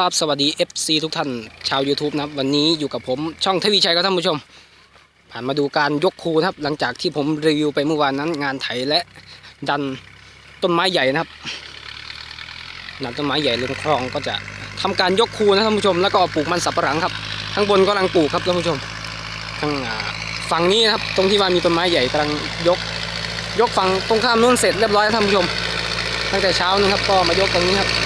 ครับ สวัสดี FC ทุกท่านชาว YouTube นะครับ วันนี้อยู่กับผมช่องทวีชัยครับท่านผู้ชม ผ่านมาดูการยกคูนะครับ หลังจากที่ผมรีวิวไปเมื่อวานนั้น งานไถและดันต้นไม้ใหญ่นะครับดันต้นไม้ใหญ่ลงคลองก็จะทำการยกคูนะท่านผู้ชม แล้วก็ปลูกมันสับปะหลังครับข้างบนกำลังปลูกครับท่านผู้ชมข้างฝั่งนี้นะครับ ตรงที่ว่ามีต้นไม้ใหญ่กำลังยก ยกฝั่งตรงข้ามนู้นเสร็จเรียบร้อยแล้วท่านผู้ชมตั้งแต่เช้านะครับก็มายกตรงนี้ครับ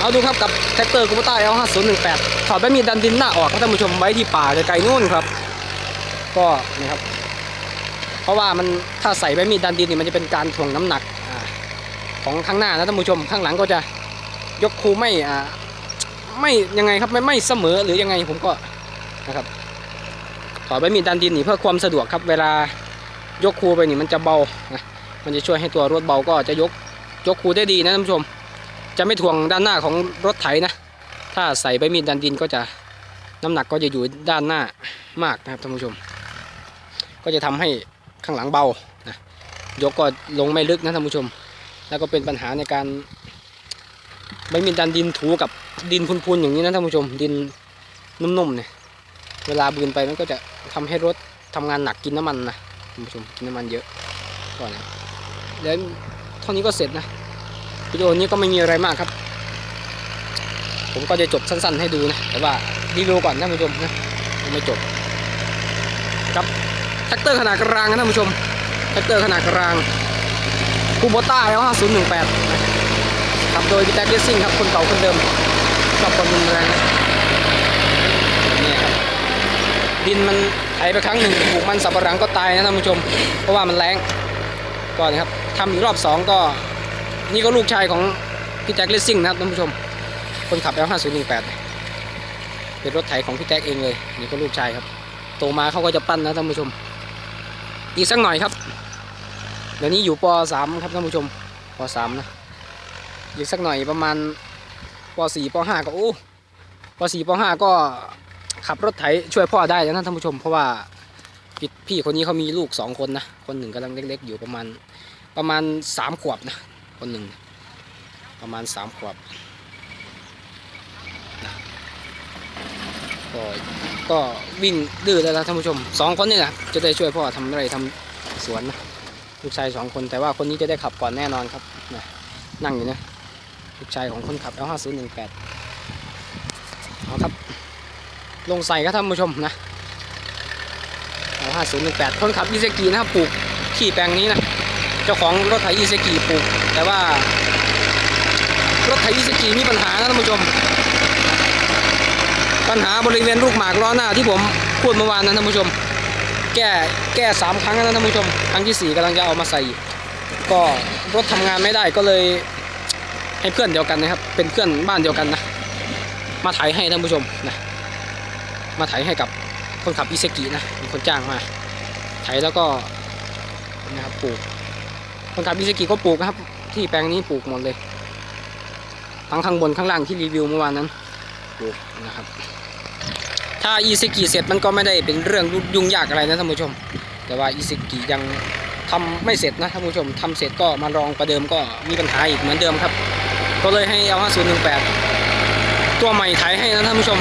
เอาดูครับกับแท็กเตอร์คูปต้า L 5 0 1 8 ถอดใบมีดดันดินหน้าออกครับท่านผู้ชมไว้ที่ป่าไกลๆนู่นครับ ก็นี่ครับ เพราะว่ามันถ้าใส่ใบมีดดันดินนี่มันจะเป็นการถ่วงน้ำหนักอของข้างหน้านะท่านผู้ชมข้างหลังก็จะยกคูไม่อ่าไม่ยังไงครับไม่ไม่เสมอหรือยังไงผมก็นะครับถอดใบมีดดันดินนี่เพื่อความสะดวกครับ เวลายกคูไปนี่มันจะเบานะมันจะช่วยให้ตัวรถเบาก็จะยกยกคูได้ดีนะท่านผู้ชม จะไม่ถ่วงด้านหน้าของรถไถนะ ถ้าใส่ใบมีดดันดินก็จะน้ำหนักก็จะอยู่ด้านหน้ามากนะครับท่านผู้ชม ก็จะทำให้ข้างหลังเบานะยกก็ลงไม่ลึกนะท่านผู้ชม แล้วก็เป็นปัญหาในการใบมีดดันดินถูกับดินพุนๆอย่างนี้นะท่านผู้ชม ดินนุ่มๆเนี่ยเวลาบืนไปมันก็จะทำให้รถทำงานหนักกินน้ำมันนะท่านผู้ชมกินน้ำมันเยอะก่อนนะเดี๋ยวเท่านี้ก็เสร็จนะ วิดีโอนี้ก็ไม่มีอะไรมากครับ ผมก็จะจบสั้น ๆ ให้ดูนะ แต่ว่ารีวิวก่อนท่านผู้ชมนะไม่จบกับแท็กเตอร์ขนาดกลางนะท่านผู้ชมแท็กเตอร์ขนาดกลางคูโบต้าแล้ว5018ขับโดยพี่แท็กเลสซิ่งครับคนเก่าคนเดิมชอบคนรุนแรงนะเนี่ยครับดินมันไถไปครั้งหนึ่งปลูกมันสับปะหลังก็ตายนะท่านผู้ชม เพราะว่ามันแรงก่อนครับทำอีกรอบสองก็ นี่ก็ลูกชายของพี่แจ็คเลสซิ่งนะครับท่านผู้ชม คนขับ L5018 เป็นรถไถของพี่แจ็คเองเลย นี่ก็ลูกชายครับ โตมาเขาก็จะปั้นนะท่านผู้ชม อีกสักหน่อยครับ เดี๋ยวนี้อยู่ป .3 ครับท่านผู้ชมป .3 นะ อีกสักหน่อยประมาณป .4 ป .5 ก็โอ้ป .4 ป .5 ก็ขับรถไถช่วยพ่อได้แล้วนะท่านผู้ชม เพราะว่าพี่พี่คนนี้เขามีลูกสองคนนะ คนหนึ่งกำลังเล็กๆ อยู่ประมาณประมาณสามขวบนะ คนหนึ่ง ประมาณสามขวบนะก็ก็วิ่งดื้อแล้วนะท่านผู้ชมสองคนนี่แหละจะได้ช่วยพ่อทำไรทำสวนนะลูกชายสองคนแต่ว่าคนนี้จะได้ขับก่อนแน่นอนครับนะนั่งอยู่นะลูกชายของคนขับ L 5 0 1 8 เอาครับ ลงใส่ครับท่านผู้ชมนะ L 5 0 1 8 คนขับอิเซกีนะครับปลูกที่แปลงนี้นะ เจ้าของรถไถอีเซกิปลูก แต่ว่ารถไถอีเซกิมีปัญหานะท่านผู้ชม ปัญหาบริเวณลูกหมากล้อหน้าที่ผมพูดเมื่อวานนะท่านผู้ชม แก้แก้สามครั้งนะท่านผู้ชม ครั้งที่สี่กำลังจะเอามาใส่ ก็รถทำงานไม่ได้ก็เลยให้เพื่อนเดียวกันนะครับ เป็นเพื่อนบ้านเดียวกันนะ มาไถให้ท่านผู้ชมนะ มาไถให้กับคนขับอีเซกินะเป็นคนจ้างมาไถแล้วก็นะครับปลูก คนขับมิสกิก็ปลูกนะครับ ที่แปลงนี้ปลูกหมดเลยทั้งข้างบนข้างล่างที่รีวิวเมื่อวานนั้นปลูกนะครับ ถ้าอีสกิเสร็จมันก็ไม่ได้เป็นเรื่องยุ่งยากอะไรนะท่านผู้ชม แต่ว่าอีสกิยังทำไม่เสร็จนะท่านผู้ชมทำเสร็จก็มาลองประเดิมก็มีปัญหาอีกเหมือนเดิมครับ ก็เลยให้เอา5018 ตัวใหม่ไถให้นะท่านผู้ชม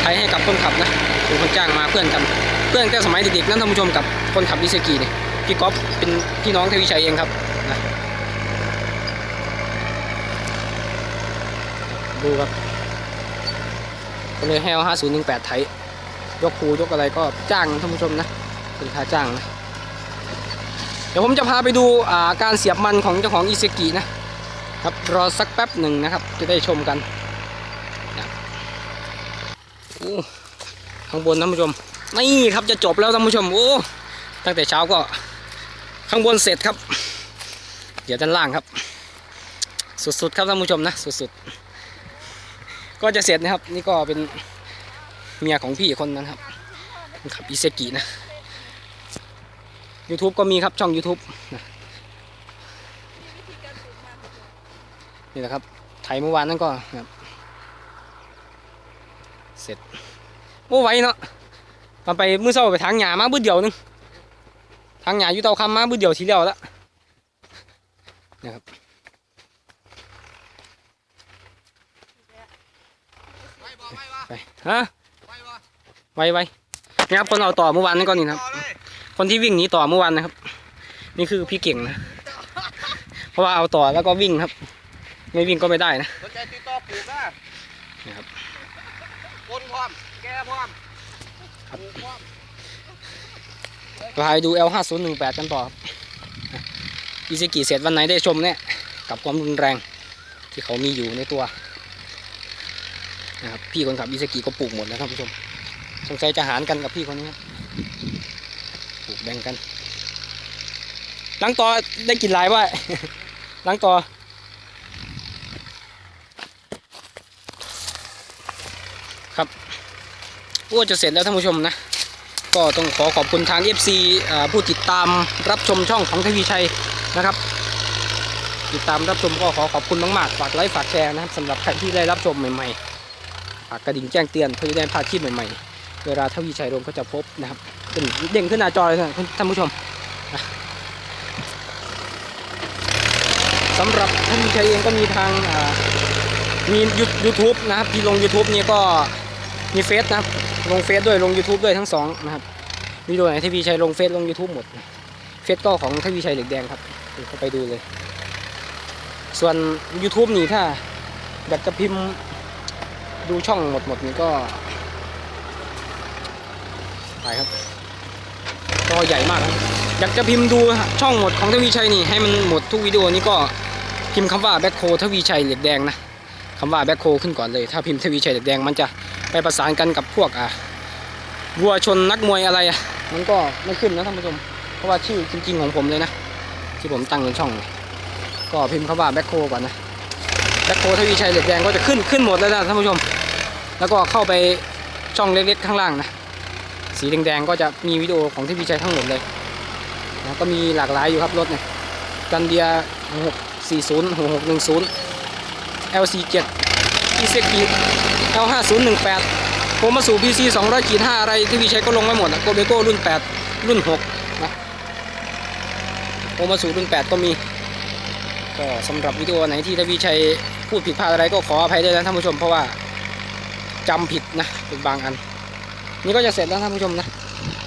ไถให้กับคนขับนะเป็นคนจ้างมาเพื่อนกัน เพื่อนแต่สมัยเด็กๆนะท่านผู้ชมกับคนขับอีสกิเนี่ย พี่ก๊อฟเป็นพี่น้องทวีชัยเองครับนะดูครับก็เลยให้เอาห้าศูนย์หนึ่งแปดไทย ยกคูยกอะไรก็จ้างท่านผู้ชมนะเป็นค่าจ้างนะ เดี๋ยวผมจะพาไปดูาการเสียบมันของเจ้าของอิเซกินะครับรอสักแป๊บหนึ่งนะครับ จะได้ชมกันนะโอ้ข้างบนท่านผู้ชม นี่ครับจะจบแล้วท่านผู้ชมโอ้ตั้งแต่เช้าก็ ข้างบนเสร็จครับ เดี๋ยวด้านล่างครับ สุดๆครับท่านผู้ชมนะสุดๆก็จะเสร็จนะครับ นี่ก็เป็นเมียของพี่คนนั้นครับขับอิเซกินะ YouTube ก็มีครับช่อง YouTube นะนี่แหละครับไถเมื่อวานนั่นก็ครับเสร็จโอ้ไหวเนาะมาไปมือเศร้าไปทางหยามาบื้อเดียวหนึง ทางหยาอยู่เตาคำมาบื้อเดียวทีเดียวแล้วนะครับไว้วะไปฮะไว้วะไว้ไว้นี่ครับคนเอาต่อเมื่อวานนี่ก็นี่นะครับต่อเลยคนที่วิ่งหนีต่อเมื่อวานนะครับ นี่คือพี่เก่งนะ เพราะว่าเอาต่อแล้วก็วิ่งครับ ไม่วิ่งก็ไม่ได้นะสนใจติดต่อปลูกนะนะครับ คนพร้อม แกพร้อมปลูกพร้อม พาไปดู L 5 0 1 8 กันต่อครับอิซกิเสร็จวันไหนได้ชมเนี่ย กับความรุนแรงที่เขามีอยู่ในตัวนะครับพี่คนขับอิซกิก็ปลูกหมดแล้วครับผู้ชม สงสัยจะหารกันกับพี่คนนี้ครับปลูกแบ่งกันลังต่อได้กินหลายว่าลังต่อครับก็จะเสร็จแล้วท่านผู้ชมนะ ก็ต้องขอขอบคุณทาง FC ผู้ติดตามรับชมช่องของทวีชัยนะครับ ติดตามรับชมก็ขอขอบคุณมากๆฝากไลค์ฝากแชร์นะครับสำหรับใครที่ได้รับชมใหม่ๆฝากกระดิ่งแจ้งเตือนเพื่อจะได้พลาดคลิปใหม่ๆ เวลาทวีชัยลงก็จะพบนะครับขึ้นเด้งขึ้นหน้าจอเลยนะท่านผู้ชมสำหรับทวีชัยเองก็มีทางมียูทูบนะครับที่ลง YouTube นี้ก็มีเฟซนะครับ ลงเฟซด้วยลง YouTube ด้วยทั้งสองนะครับวิดีโอไหนทวีชัยลงเฟซลง YouTube หมดเฟซก็ของทวีชัยเหล็กแดงครับเข้าไปดูเลย ส่วน YouTube นี่ถ้าอยากจะพิมพ์ดูช่องหมดหมดนี่ก็ไปครับก็ใหญ่มากครับอยากจะพิมพ์ดูช่องหมดของทวีชัยนี่ให้มันหมดทุกวิดีโอนี้ก็พิมพ์คำว่าแบ็คโคทวีชัยเหล็กแดงนะคำว่าแบ็คโคขึ้นก่อนเลย ถ้าพิมพ์ทวีชัยเหล็กแดงมันจะ ไปประสานกันกับพวกอะวัวชนนักมวยอะไรอะมันก็ไม่ขึ้นนะท่านผู้ชม เพราะว่าชื่อจริงๆของผมเลยนะ ที่ผมตั้งเป็นช่อง ก็พิมพ์คำว่าแบ็คโคก่อนนะแบ็คโคทวีชัยเหล็กแดงก็จะขึ้นขึ้นหมดเลยนะท่านผู้ชม แล้วก็เข้าไปช่องเล็กๆข้างล่างนะสีแดงๆก็จะมีวิดีโอของทวีชัยทั้งหมดเลยนะก็มีหลากหลายอยู่ครับรถเนี่ยกันเดีย640 6610 LC7 อีเซกิ L 5 0 1 8ผมมาสู่ PC 200ขีด5อะไรที่พี่ใช้ก็ลงไม่หมดโกเบโก้รุ่น 8 รุ่น6นะผมมาสู่รุ่น 8 ก็มี ก็สำหรับวิดีโอไหนที่ทวีชัยพูดผิดพลาดอะไรก็ขออภัยด้วยนะท่านผู้ชมเพราะว่าจำผิดนะเป็นบางอัน นี่ก็จะเสร็จแล้วท่านผู้ชมนะ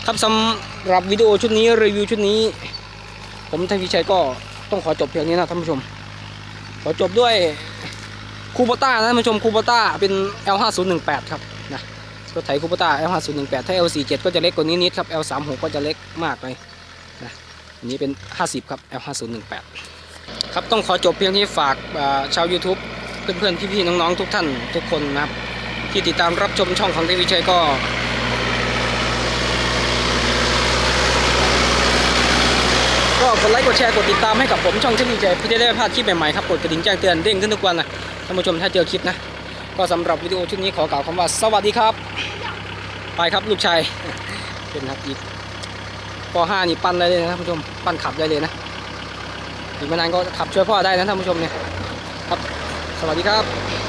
ครับสำหรับวิดีโอชุดนี้รีวิวชุดนี้ ผมทวีชัยก็ต้องขอจบเพียงนี้นะท่านผู้ชม ขอจบด้วย คูโบต้านะท่านผู้ชมคูโบต้าเป็น L5018 ครับนะรถไถคูโบต้า L5018 ถ้า L47 ก็จะเล็กกว่านี้นิดครับ L36 ก็จะเล็กมากเลยนะอันนี้เป็น 50 ครับ L5018 ครับต้องขอจบเพียงที่ฝากาชาว YouTube เพื่อนๆพี่ๆน้องๆทุกท่านทุกคนนะครับ ที่ติดตามรับชมช่องของเทวิชัยก็ก็กดไลค์กดแชร์กดติดตามให้กับผมช่องเทวิชัยเพื่อจะได้ไม่พลาดคลิปใหม่ๆครับกดกระดิ่งแจ้งเตือนเด้งขึ้นทุกวันนะ ท่านผู้ชมถ้าเจอคลิปนะ ก็สำหรับวิดีโอชุดนี้ขอกล่าวคำว่าสวัสดีครับ ไปครับลูกชายเป็นครับอีกป .5 นี่ปั้นได้เลยนะท่านผู้ชมปั้นขับได้เลยนะอีกไม่นานก็ขับช่วยพ่อได้นะท่านผู้ชมเนี่ยครับ สวัสดีครับ